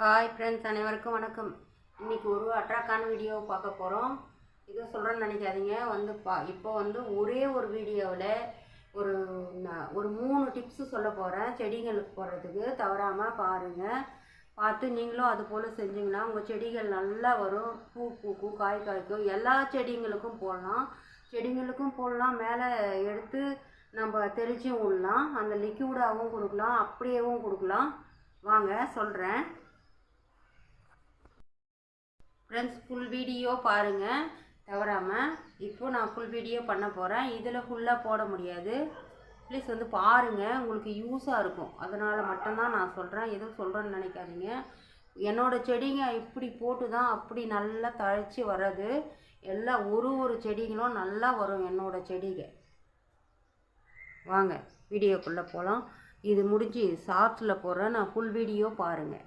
Hi friends அனைவருக்கும் வணக்கம். இன்றைக்கி ஒரு அட்ராக்டான வீடியோ பார்க்க போகிறோம் இதை சொல்கிறேன்னு நினைக்காதீங்க. வந்து பா இப்போ வந்து ஒரே ஒரு வீடியோவில் ஒரு ஒரு மூணு டிப்ஸு சொல்ல போகிறேன் செடிங்களுக்கு போடுறதுக்கு. தவறாமல் பாருங்கள் பார்த்து நீங்களும் அது போல் செஞ்சிங்கன்னா உங்கள் செடிகள் நல்லா வரும். பூ பூக்கும் காய் காய்க்கும். எல்லா செடிங்களுக்கும் போடலாம். செடிங்களுக்கும் போடலாம். மேலே எடுத்து நம்ம தெளிச்சும் விடலாம் அந்த லிக்யூடாகவும் கொடுக்கலாம். அப்படியேவும் கொடுக்கலாம். வாங்க சொல்கிறேன் ஃப்ரெண்ட்ஸ் ஃபுல் வீடியோ பாருங்கள் தவறாமல் இப்போது நான் ஃபுல் வீடியோ பண்ண போகிறேன் இதில் ஃபுல்லாக போட முடியாது. ப்ளீஸ் வந்து பாருங்கள் உங்களுக்கு யூஸாக இருக்கும். அதனால் மட்டும்தான் நான் சொல்கிறேன் எதுவும் சொல்கிறேன்னு நினைக்காதீங்க. என்னோடய செடிங்க இப்படி போட்டு தான் அப்படி நல்லா தழைச்சி வர்றது. எல்லாம் ஒரு ஒரு செடிங்களும் நல்லா வரும் என்னோடய செடிங்க. வாங்க வீடியோக்குள்ளே போகலாம் இது முடிஞ்சு ஷார்ட்ஸில் போடுறேன் நான் ஃபுல் வீடியோ பாருங்கள்